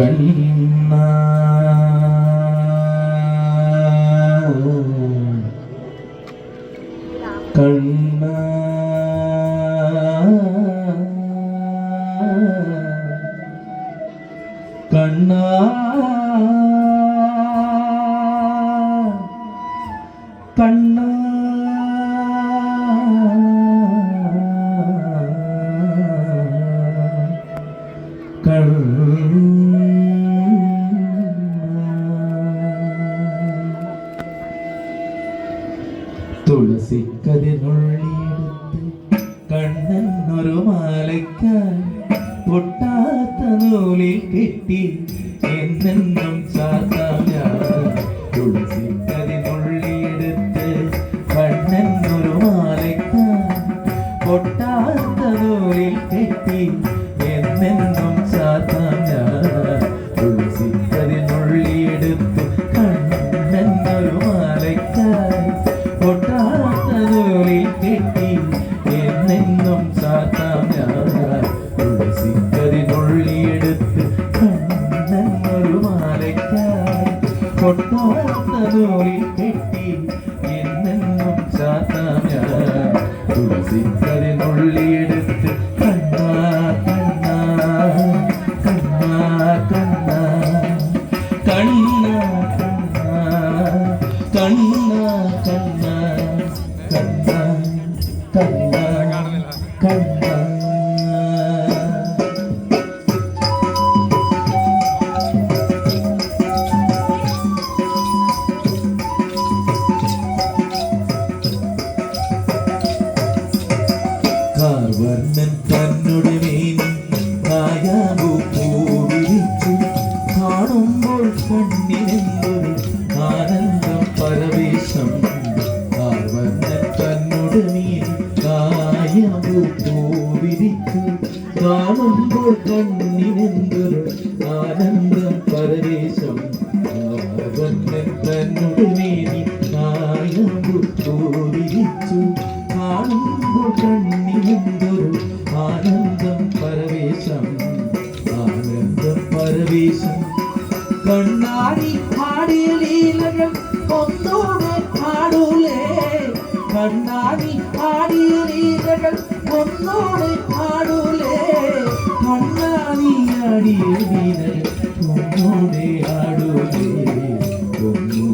കണ്ണ കണ്ണ കണ്ണ കണ്ണ സിക്കതിനുള്ളിയെടുത്ത് കണ്ണെന്നൊരു മാലയ്ക്കായി പൊട്ടാത്ത നൂലിൽ കെട്ടി എന്നെന്നും തുളസിക്കതിനുള്ളിയെടുത്ത് കണ്ണെന്നൊരു മാലയ്ക്കായി പൊട്ടാത്ത നൂലിൽ കെട്ടി എന്നെന്നും കാർവർണൻ തന്നുടെ മേനി മായാമൂ മായാമൂപ്പൂ വിരിക്കും കാണുമ്പോൾ കണ്ണിനെന്തൊരു ആനന്ദം. പരവേശം തന്നുടമേനി മായാമൂപ്പൂ വിരിച്ചു കാണുമ്പോൾ കണ്ണിനെന്തൊരു ആനന്ദം. പരവേശം ആനന്ദം പരവേശം കണ്ണാടി ആടിയ ലീലകൾ ഒന്നോടെ പാടൂലേ? கண்ணாடி ஆடியீர்கள் பொன்னோடு ஆடுலே. கண்ணாடி ஆடியீர்கள் பொன்னோடு ஆடுலே. பொன்னோடு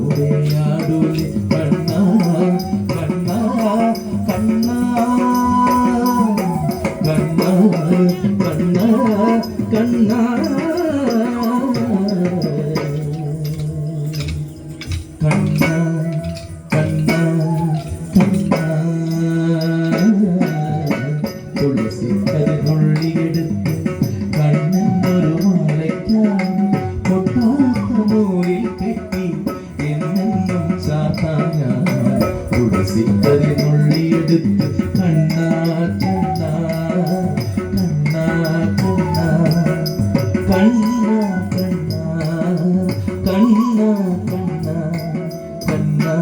തുളസി കരിനുള്ളിയെടുത്ത് കണ്ണാ കണ്ണാ കണ്ണാ കണ്ണാ കണ്ണാ കണ്ണാ കണ്ണാ കണ്ണാ കണ്ണാ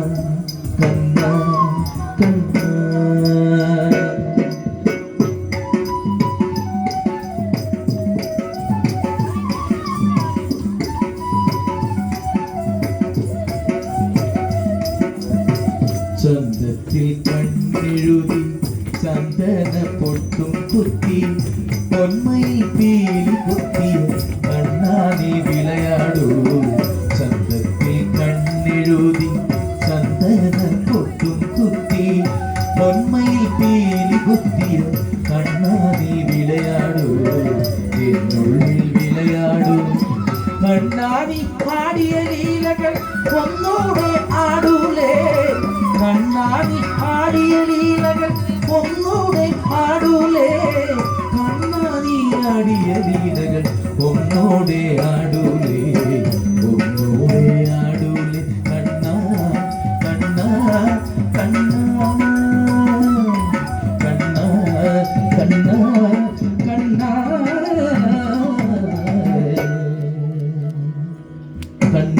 കണ്ണാ ചന്തത്തിൽ കണ്ണെഴുതി ചന്ദന പൊട്ടും കുത്തി പൊന്മയിൽ പേലി കുത്തി കണ്ണാടി വിളയാടൂ. ചന്തത്തിൽ കണ്ണെഴുതി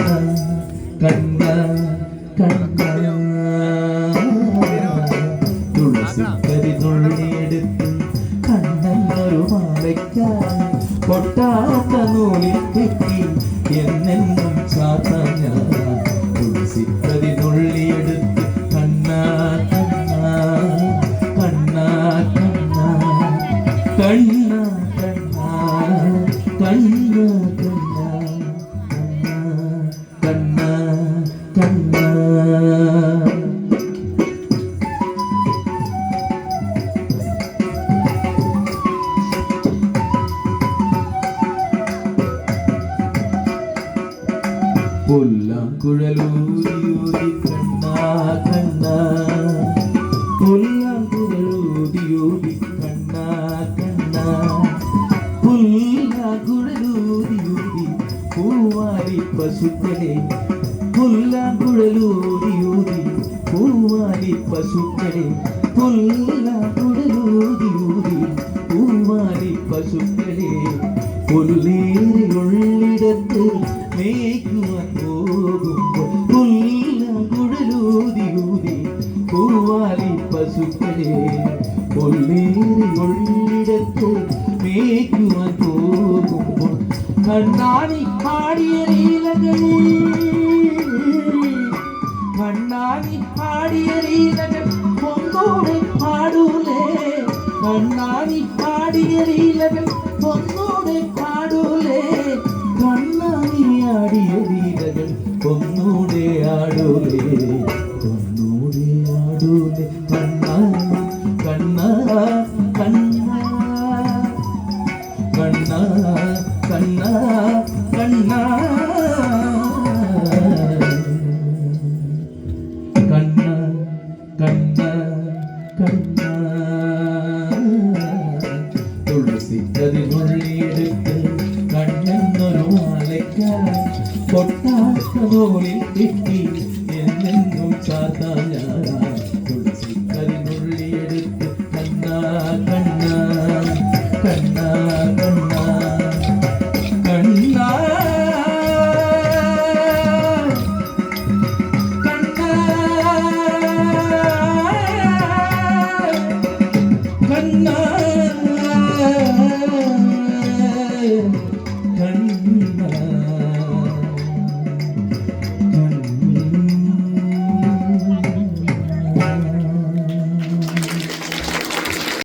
കണ്ണ കണ്ണ തുളസിക്കരി തുള്ളിയെടുത്ത് കണ്ണൊരു മാലയ്ക്കാൻ പൊട്ടാത്ത നൂലിൽ എന്നെന്നും ചാത്ത ഞാൻ. തുളസിക്ക പുല്ലാങ്കുഴലൂതിയൂതി കണ്ണാ കണ്ണാ. പുല്ലാങ്കുഴലൂതിയൂതി കണ്ണാ കണ്ണാ. പുല്ലാങ്കുഴലൂതിയൂതി പൂവാലി പശുക്കളെ. പുല്ലാങ്കുഴലൂതിയൂതി പൂവാലി പശുക്കളെ. പുല്ലാങ്കുഴലൂതിയൂതി പൂവാലി പശുക്കളെ. പുല്ലേറിയുള്ളിടത്ത് മേയ്ക്കുവാൻ കണ്ണാടി പാടിയ ലീലകൾ കണ്ണാടി പാടിയ ലീലകൾ ഒന്നൂടെ പാടൂലേ. കണ്ണാടി പാടിയ ലീലകൾ ഒന്നൂടെ പാടൂലേ. കണ്ണാടി ആടിയ ലീലകൾ ഒന്നൂടെ ആടൂലേ. ഒന്നൂടെ ആടൂലേ. കണ്ണ കണ്ണാ കണ്ണാ. കണ്ണാ கண்ணா கண்ணா கண்ணா கண்ணா கண்ணா തുളസി പ്രതിമൊഴിയെടുത്ത് കണ്ണെന്നൊരു മാലയ്ക്കാൻ കൊട്ടാട്ടതോളിൽ കിട്ടി എന്നെന്നും ചാത്താ ഞാനാ തുളസി പ്രതിമൊഴിയെടുത്ത് കണ്ണാ കണ്ണാ കണ്ണാ